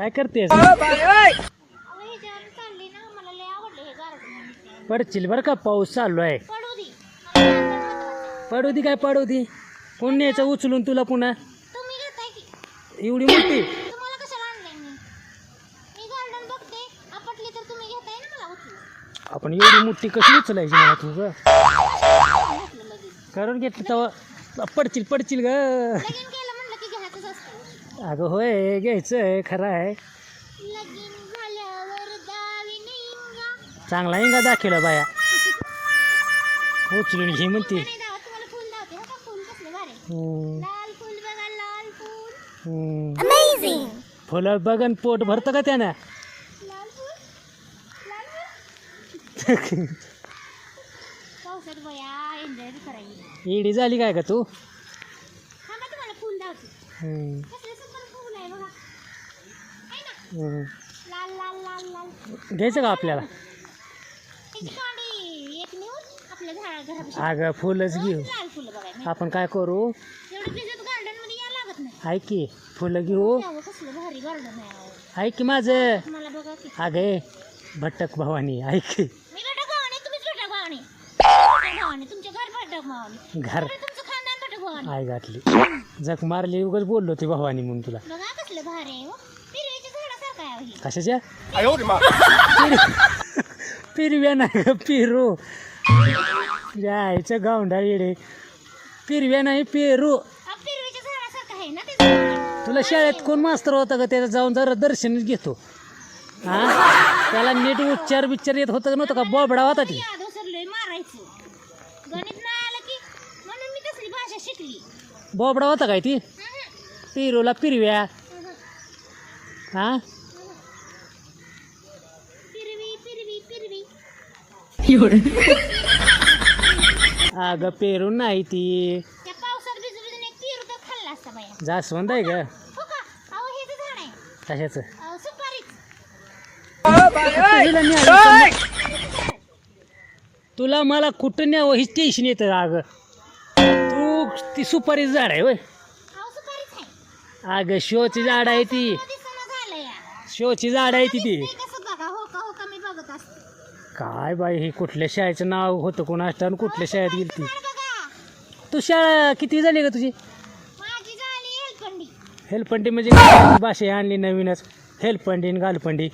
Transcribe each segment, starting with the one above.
काय हे गार्डन पडशील बरं का पाऊस चालू आहे. पडू दे. काय पडू दे? कोण न्यायचं उचलून तुला पुन्हा? तुम्ही घेताय की. एवढी मोठी? तुम्हाला कशाला आणलंय मी? मी गार्डन बघते. आपटली तर तुम्ही घेताय ना मला उचलून. आपण एवढी मोठी कशी उचलायची मला तू करून घेतलं तेव्हा पडशील पडशील ग लगीन केलं म्हणलं की घ्यायचंच असतं अगं होय घ्यायचं खरं आहे दावी निघा. चांगला इंगा दाखवला बाया. उचलून घे म्हणते. फुल दावते हो का? फुल कसलं भारी. हम्म, लाल फुल बघा लाल फुल. हम्म. अमेझिंग फुलं बघन पोट भरतं का त्यानं? लाल फुल? लाल फुल? पावसात बया एन्जॉय करायची. इडी झाली काय का तू थांबा तुम्हाला फुल दावते हम्म, कसलं सुंदर फुल आहे बघा आहे ना हम्म. लाल लाल लाल लाल घ्यायचं का आपल्याला? त्याची कांडी एक नेऊन आपल्या झाडा घरापाशी अगं फुलंच घेऊ. लाल फुलं बघा आपण काय करू? एवढं भिजत गार्डनमध्ये या लागत नाही. ऐक की फुलं घेऊ. त्यावं कसलं भारी गार्डन आहे अहो. ऐक की माझं. मला बघा की. अगे भटक भवानी ऐक की. मी भटक भावानी तुम्हीच भटक भावानी. भटक भावानी तुमच्या घर भटक भावानी. घर. बरं, तुमचं खानदान भटक भावानी. आय घातली जख मारली उगाच बोललो ती भवानी म्हणून तुला. बघा कसलं भारी आहे हो पिरवीच्या झाडासारखं आहे हो हे. कशाच्या? पिर- पिरव्या नाही ग पिरू जायचं गावंडा येडे. पिरव्या नाही पेरू. तुला शाळेत कोण मास्तर होता का त्याचं जाऊन जरा दर्शन घेतो. हा? त्याला नीट उच्चार बिच्चार येत होतं नव्हतं का? बोबडा होता ती. यादव सरलोय मारायचं. गणित नाही आलं की म्हणून मी तसली भाषा शिकली. बोबडा होता काय ती? पिरूला पिरव्या. हा? अगं पेरू नाही ती. त्या पावसात भिजू भिजून एक पिरू तर खाल्ला असता बाया जास्वंद आहे ग. हो का? अहो हे तर झाड आहे. कशाचं? अहो, सुपारीच. हिला न्यायला तुला मला कुठं न्यावं ही टेन्शन येतं अगं. तू ती सुपारी झाड आहे अहो सुपारीच आहे. अगं शोची झाड आहे ती. दिसणं झालं या शोची झाड आहे ती ती. ते कसं बघा? हो का? हो का? मी बघत असते. काय बाई हे कुठल्या शाळेचं नाव होतं कोणाष्ट आणि कुठल्या शाळेत गेली ती तू शाळा किती झाली का तुझी? हेलपंडी. म्हणजे भाषा आणली नवीनच. हेलपंडी आणि गालपंडी.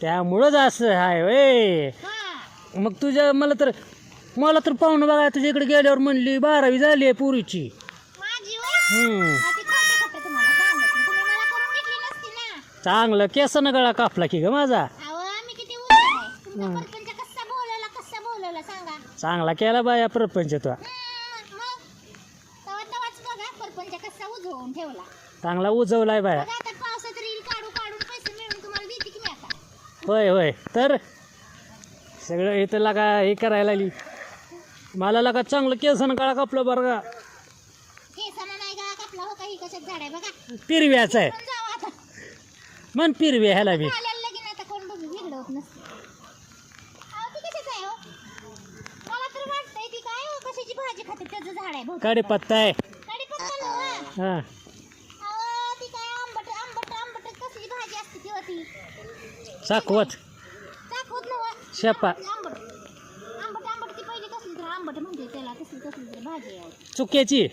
त्यामुळंच असं आहे हा. मग तुझ्या मला तर मला तर पाहुणं बघा तुझ्या इकडे गेल्यावर म्हणली बारावी झाली आहे पुरीची. चांगलं केसानं गळा कापला की ग माझा. कसा बोलवला कसा बोलवला सांगा. चांगला केला बाया प्रपंच तो. हम्म, मग? तवा तवाच बघा परपंच कसा उजवून ठेवला. चांगला उजवलाय बाया. बघा आता पावसात रील काढू काढून पैसे मिळून तुम्हाला देते की मी आता. होय होय. तर सगळं इथं लागा हे करायला लागली. मला लागा चांगलं केसानं गळा कापलं बरं का. नाही कापला हो काही कशात झाड आहे बघा. पिरव्याचं आहे. पण जाऊ आता मन पिरव्या ह्याला बी. आल्याला लगीन आता कोण बघू वेगळं होत नसतं. अहो ती कशाच आहे हो? मला तर वाटतंय ती काय हो कशाची भाजी खाते त्याचं झाड आहे बहुतेक. कडीपत्ता आहे. कढीपत्ता नव्ह. हां. अहो ती काय आंबट आंबट आंबट कसली भाजी असते ती होती साकवत दाखवत नव्ह शेपा. आंबट आंबट. आंबट ती पहिली कसली तर आंबट म्हणते त्याला कसली कसली तर भाजी आहे. चुक्याची.